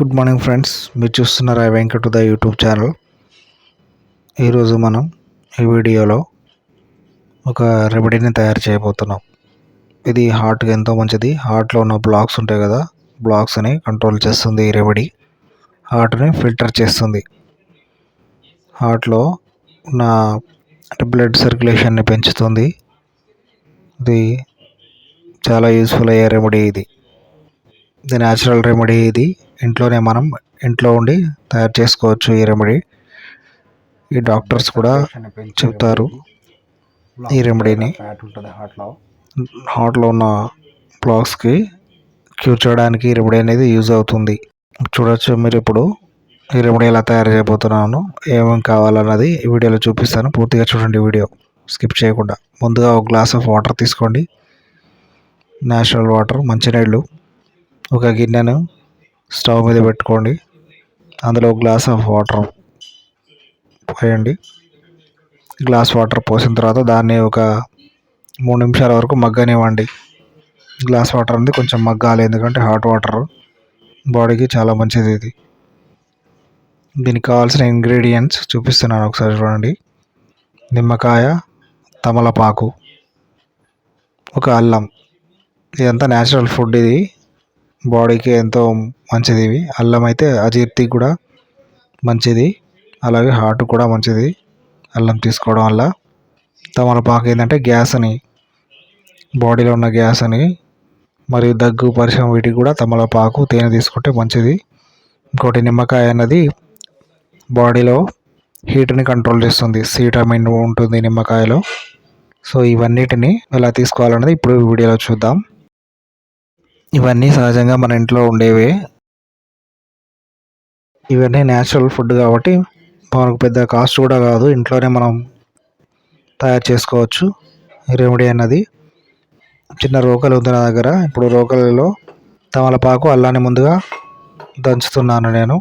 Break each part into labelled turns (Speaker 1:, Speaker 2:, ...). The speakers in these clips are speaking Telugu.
Speaker 1: Good morning friends. మీరు చూస్తున్నారు I Venkat the YouTube channel. ఈరోజు మనం ఈ వీడియోలో ఒక రెమెడీని తయారు చేయబోతున్నాం. ఇది హార్ట్కి ఎంతో మంచిది. హార్ట్లో ఉన్న బ్లాక్స్ ఉంటాయి కదా బ్లాక్స్ని కంట్రోల్ చేస్తుంది ఈ రెమెడీ. హార్ట్ని ఫిల్టర్ చేస్తుంది. హార్ట్లో ఉన్న అంటే బ్లడ్ సర్క్యులేషన్ని పెంచుతుంది. ఇది చాలా యూస్ఫుల్ అయ్యే రెమెడీ ఇది. ఇది న్యాచురల్ రెమెడీ ఇది. ఇంట్లోనే మనం ఇంట్లో ఉండి తయారు చేసుకోవచ్చు ఈ రెమెడీ ఈ డాక్టర్స్ కూడా చెప్తారు ఈ రెమెడీని హార్ట్లో ఉన్న బ్లాక్స్కి క్యూర్ చేయడానికి ఈ రెమెడీ అనేది యూజ్ అవుతుంది. చూడొచ్చు మీరు ఇప్పుడు ఈ రెమెడీ ఎలా తయారు చేయబోతున్నాను ఏమేమి కావాలన్నది ఈ వీడియోలో చూపిస్తాను. పూర్తిగా చూడండి వీడియో. స్కిప్ చేయకుండా. ముందుగా ఒక గ్లాస్ ఆఫ్ వాటర్ తీసుకోండి. న్యాచురల్ వాటర్ మంచినీళ్ళు. ఒక గిన్నెను స్టవ్ మీద పెట్టుకోండి. అందులో గ్లాస్ ఆఫ్ వాటర్ పోయండి. గ్లాస్ వాటర్ పోసిన తర్వాత దాన్ని ఒక మూడు నిమిషాల వరకు మగ్గనివ్వండి. గ్లాస్ వాటర్ అనేది కొంచెం మగ్గాలి ఎందుకంటే హాట్ వాటర్ బాడీకి చాలా మంచిది ఇది. దీనికి కావాల్సిన ఇంగ్రీడియంట్స్ చూపిస్తున్నాను ఒకసారి చూడండి. నిమ్మకాయ తమలపాకు ఒక అల్లం. ఇదంతా న్యాచురల్ ఫుడ్ ఇది. బాడీకి ఎంతో మంచిది ఇవి అల్లం అయితే అజీర్తికి కూడా మంచిది. అలాగే హార్ట్ కూడా మంచిది. అల్లం తీసుకోవడం వల్ల తమలపాకు ఏంటంటే గ్యాస్ అని బాడీలో ఉన్న గ్యాస్ అని మరియు దగ్గు పరిశ్రమ వీటికి కూడా తమలపాకు తేనె తీసుకుంటే మంచిది. ఇంకోటి నిమ్మకాయ అన్నది బాడీలో హీట్ని కంట్రోల్ చేస్తుంది. సీటమిన్ ఉంటుంది నిమ్మకాయలో. సో ఇవన్నిటిని ఎలా తీసుకోవాలన్నది ఇప్పుడు వీడియోలో చూద్దాం. ఇవన్నీ సహజంగా మన ఇంట్లో ఉండేవే. ఇవన్నీ న్యాచురల్ ఫుడ్ కాబట్టి మనకు పెద్ద కాస్ట్ కూడా కాదు. ఇంట్లోనే మనం తయారు చేసుకోవచ్చు. రెమెడీ అన్నది. చిన్న రోకలు ఉంది నా దగ్గర. ఇప్పుడు రోకలలో తమలపాకు అల్లాన్ని ముందుగా దంచుతున్నాను నేను.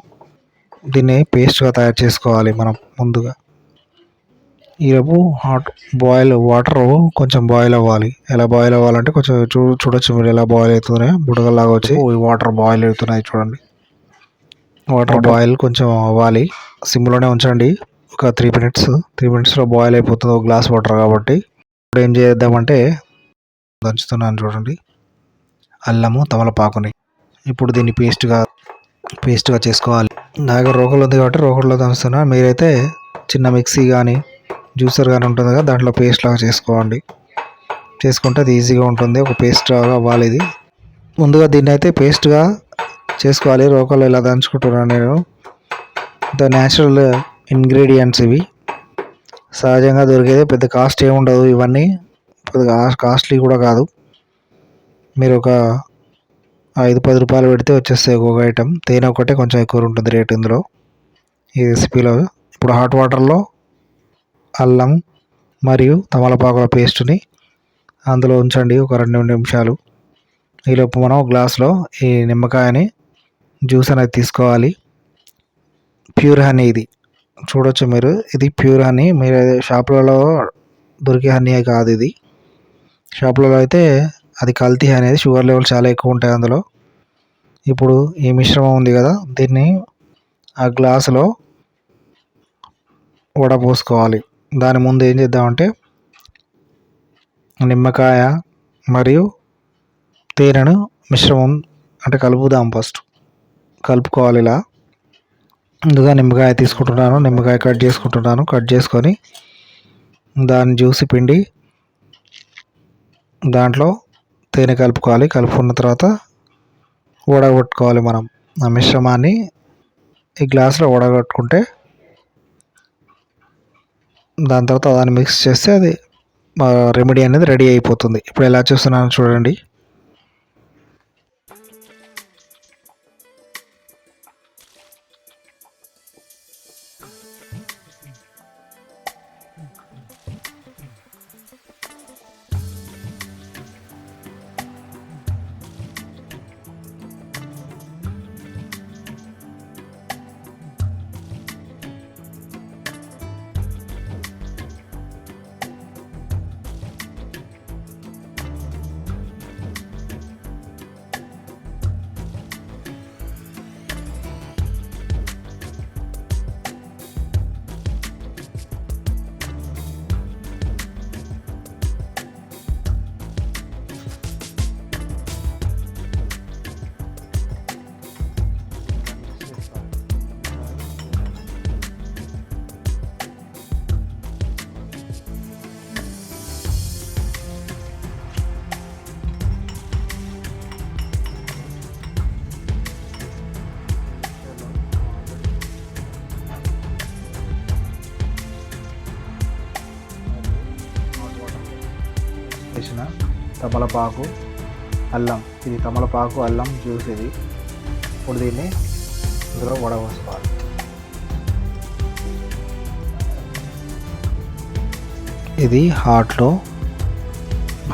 Speaker 1: దీన్ని పేస్ట్గా తయారు చేసుకోవాలి మనం ముందుగా. ఈరోపు హాట్ బాయిల్ వాటర్ కొంచెం బాయిల్ అవ్వాలి. ఎలా బాయిల్ అవ్వాలంటే కొంచెం చూ చూడొచ్చు మీరు ఎలా బాయిల్ అవుతున్నాయో బుడగల్లాగా వచ్చి వాటర్ బాయిల్ అవుతున్నాయి చూడండి. వాటర్ బాయిల్ కొంచెం అవ్వాలి. సిమ్లోనే ఉంచండి. ఒక త్రీ మినిట్స్ త్రీ మినిట్స్లో బాయిల్ అయిపోతుంది ఒక గ్లాస్ వాటర్ కాబట్టి. ఇప్పుడు ఏం చేద్దామంటే దంచుతున్నాను చూడండి. అల్లము తమలపాకుని. ఇప్పుడు దీన్ని పేస్ట్గా పేస్ట్గా చేసుకోవాలి. నా దగ్గర రోకలు ఉంది కాబట్టి రోకల్లో దంచుతున్నా. మీరైతే చిన్న మిక్సీ కానీ జ్యూసర్ కానీ ఉంటుంది కదా దాంట్లో పేస్ట్ లాగా చేసుకోండి. చేసుకుంటే అది ఈజీగా ఉంటుంది. ఒక పేస్ట్ లాగా అవ్వాలి ఇది. ముందుగా దీన్ని అయితే పేస్ట్గా చేసుకోవాలి రోకలు ఇలా దంచుకుంటున్నాను నేను. ద న్యాచురల్ ఇంగ్రీడియంట్స్ ఇవి. సహజంగా దొరికేది పెద్ద కాస్ట్ ఏమి ఉండదు ఇవన్నీ. పెద్ద కాస్ట్లీ కూడా కాదు. మీరు ఒక ఐదు పది రూపాయలు పెడితే వచ్చేస్తాయి ఒక్కొక్క ఐటెం. తేనె ఒకటే కొంచెం ఎక్కువ ఉంటుంది రేట్ ఇందులో. ఈ రెసిపీలో ఇప్పుడు హాట్ వాటర్లో అల్లం మరియు తమలపాకుల పేస్ట్ని అందులో ఉంచండి ఒక రెండు నిమిషాలు. ఈలోపు మనం గ్లాస్లో ఈ నిమ్మకాయని జ్యూస్ అనేది తీసుకోవాలి. ప్యూర్ హనీ ఇది. చూడొచ్చు మీరు. ఇది ప్యూర్ హనీ. మీరు షాపులలో దొరికే హనీ కాదు ఇది. షాపులలో అయితే అది కల్తీ అనేది షుగర్ లెవెల్ చాలా ఎక్కువ ఉంటాయి అందులో. ఇప్పుడు ఈ మిశ్రమం ఉంది కదా దీన్ని ఆ గ్లాసులో వడపోసుకోవాలి దాని ముందు ఏం చేద్దామంటే నిమ్మకాయ మరియు తేనెను మిశ్రమం అంటే కలుపుదాం ఫస్ట్. కలుపుకోవాలి ఇలా ముందుగా నిమ్మకాయ తీసుకుంటున్నాను. నిమ్మకాయ కట్ చేసుకుంటున్నాను. కట్ చేసుకొని దాన్ని జ్యూసి పిండి దాంట్లో తేనె కలుపుకోవాలి. కలుపుకున్న తర్వాత వడగొట్టుకోవాలి మనం. ఆ మిశ్రమాన్ని ఈ గ్లాసులో వడగొట్టుకుంటే దాని తర్వాత దాన్ని మిక్స్ చేస్తే అది రెమెడీ అనేది రెడీ అయిపోతుంది. ఇప్పుడు ఎలా చూస్తున్నాను చూడండి. తమలపాకు అల్లం. ఇది తమలపాకు అల్లం జ్యూస్ ఇది. ఇప్పుడు దీన్ని ఇందులో వడవసుకోవాలి ఇది హార్ట్లో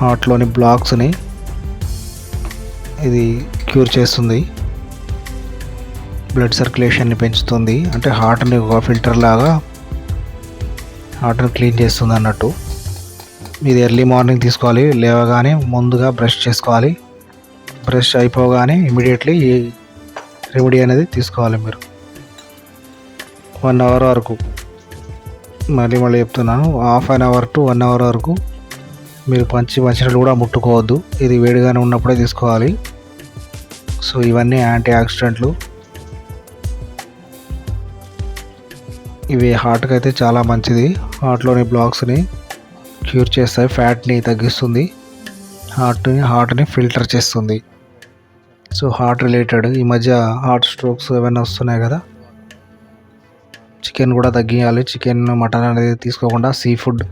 Speaker 1: హార్ట్లోని బ్లాక్స్ని ఇది క్యూర్ చేస్తుంది. బ్లడ్ సర్క్యులేషన్ని పెంచుతుంది. అంటే హార్ట్ని ఒక ఫిల్టర్ లాగా హార్ట్ని క్లీన్ చేస్తుంది అన్నట్టు. ఇది ఎర్లీ మార్నింగ్ తీసుకోవాలి లేవగానే ముందుగా బ్రష్ చేసుకోవాలి. బ్రష్ అయిపోగానే ఇమీడియట్లీ ఈ రెమెడీ అనేది తీసుకోవాలి మీరు. వన్ అవర్ వరకు. మళ్ళీ మళ్ళీ చెప్తున్నాను half an hour to one hour వరకు మీరు మంచి మంచినీళ్ళు కూడా ముట్టుకోవద్దు. ఇది వేడిగానే ఉన్నప్పుడే తీసుకోవాలి. సో ఇవన్నీ యాంటీ ఆక్సిడెంట్లు ఇవి హార్ట్కి అయితే చాలా మంచిది. హార్ట్లోని బ్లాక్స్ని క్యూర్ చేస్తాయి ఫ్యాట్ని తగ్గిస్తుంది. హార్ట్ని హార్ట్ని ఫిల్టర్ చేస్తుంది. సో హార్ట్ రిలేటెడ్ ఈ మధ్య హార్ట్ స్ట్రోక్స్ ఏమైనా వస్తున్నాయి కదా? చికెన్ కూడా తగ్గియాలి. చికెన్ మటన్ అనేది తీసుకోకుండా సీ ఫుడ్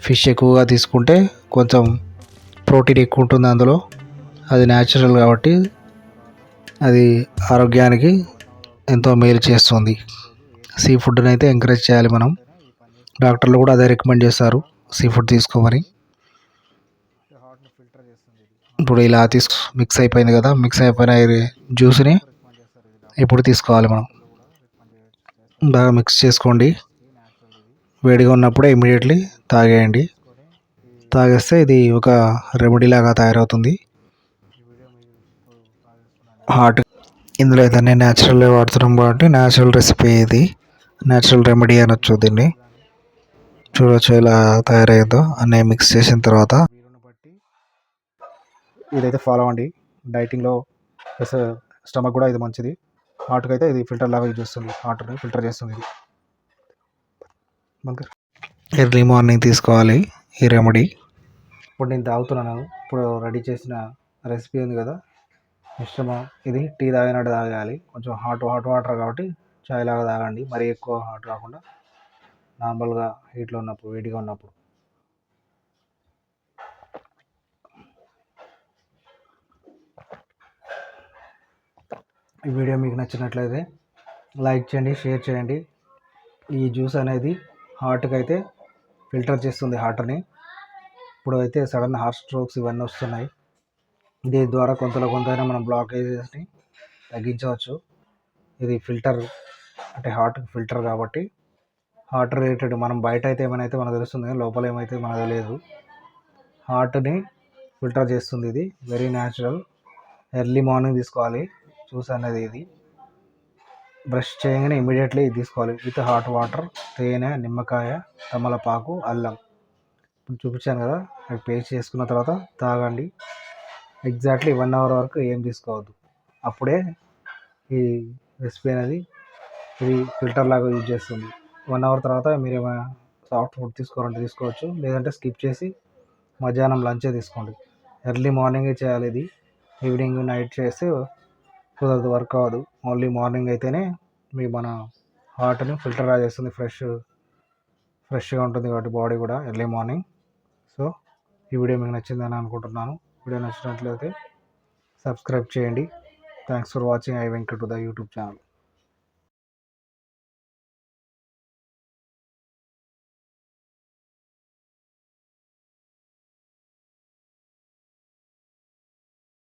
Speaker 1: ఫిష్ ఎక్కువగా తీసుకుంటే కొంచెం ప్రోటీన్ ఎక్కువ ఉంటుంది అందులో. అది న్యాచురల్ కాబట్టి అది ఆరోగ్యానికి ఎంతో మేలు చేస్తుంది. సీ ఫుడ్ని అయితే ఎంకరేజ్ చేయాలి మనం. డాక్టర్లు కూడా అదే రికమెండ్ చేస్తారు. సీ ఫుడ్ తీసుకోమని ఇప్పుడు ఇలా తీసు మిక్స్ అయిపోయింది కదా మిక్స్ అయిపోయిన జ్యూస్ని ఇప్పుడు తీసుకోవాలి మనం. బాగా మిక్స్ చేసుకోండి. వేడిగా ఉన్నప్పుడే ఇమీడియట్లీ తాగేయండి. తాగేస్తే ఇది ఒక రెమెడీ లాగా తయారవుతుంది. హార్ట్ ఇందులో ఏదైనా న్యాచురల్ వాడుతున్నాం కాబట్టి న్యాచురల్ రెసిపీ ఇది. న్యాచురల్ రెమెడీ అనొచ్చు దీన్ని. చూడొచ్చు ఎలా తయారయ్యిందో అన్నీ మిక్స్ చేసిన తర్వాత ఇదైతే ఫాలో అవ్వండి డైటింగ్లో ప్లస్ స్టమక్ కూడా ఇది మంచిది. హార్ట్కి అయితే ఇది ఫిల్టర్ లాగా యూజ్ చేస్తుంది. హార్ట్ని ఫిల్టర్ చేస్తుంది ఇది. ఎర్లీ మార్నింగ్ తీసుకోవాలి ఈ రెమెడీ ఇప్పుడు నేను తాగుతున్నాను. ఇప్పుడు రెడీ చేసిన రెసిపీ ఉంది కదా. మిశ్రమం ఇది టీ తాగినట్టు తాగాలి. కొంచెం హాట్ హాట్ వాటర్ కాబట్టి చాయ్ లాగా తాగండి. మరీ ఎక్కువ హాట్ కాకుండా నార్మల్గా హీట్లో ఉన్నప్పుడు వేడిగా ఉన్నప్పుడు. ఈ వీడియో మీకు నచ్చినట్లయితే లైక్ చేయండి షేర్ చేయండి. ఈ జ్యూస్ అనేది హార్ట్కి అయితే ఫిల్టర్ చేస్తుంది హార్ట్ని ఇప్పుడు అయితే సడన్ హార్ట్ స్ట్రోక్స్ ఇవన్నీ వస్తున్నాయి. దీని ద్వారా కొంతలో కొంతైనా మనం బ్లాకేజెస్ని తగ్గించవచ్చు. ఇది ఫిల్టర్ అంటే హార్ట్ ఫిల్టర్ కాబట్టి హార్ట్ రిలేటెడ్ మనం బయట అయితే ఏమైనా అయితే మనకు తెలుస్తుంది కానీ లోపల ఏమైతే మనకు తెలియదు. హార్ట్ని ఫిల్టర్ చేస్తుంది ఇది. వెరీ న్యాచురల్ ఎర్లీ మార్నింగ్ తీసుకోవాలి. జ్యూస్ అనేది ఇది. బ్రష్ చేయగానే ఇమీడియట్లీ ఇది తీసుకోవాలి. విత్ హాట్ వాటర్ తేనె నిమ్మకాయ తమలపాకు అల్లం. ఇప్పుడు చూపించాను కదా. అది పేస్ట్ చేసుకున్న తర్వాత తాగండి. ఎగ్జాక్ట్లీ వన్ అవర్ వరకు ఏం తీసుకోవద్దు. అప్పుడే ఈ రెసిపీ అనేది ఇది ఫిల్టర్ లాగా యూజ్ చేస్తుంది. వన్ అవర్ తర్వాత మీరు ఏమైనా సాఫ్ట్ ఫుడ్ తీసుకోవాలంటే తీసుకోవచ్చు. లేదంటే స్కిప్ చేసి మధ్యాహ్నం లంచే తీసుకోండి. ఎర్లీ మార్నింగే చేయాలి ఇది. ఈవినింగ్ నైట్ చేస్తే కుదరదు వర్క్ అవ్వదు. ఓన్లీ మార్నింగ్ అయితేనే మీ మన హార్ట్ని ఫిల్టర్ చేస్తుంది ఫ్రెష్ ఫ్రెష్గా ఉంటుంది కాబట్టి బాడీ కూడా ఎర్లీ మార్నింగ్. సో ఈ వీడియో మీకు నచ్చిందని అనుకుంటున్నాను. వీడియో నచ్చినట్లయితే సబ్స్క్రైబ్ చేయండి. Thanks for watching I Venkat the YouTube channel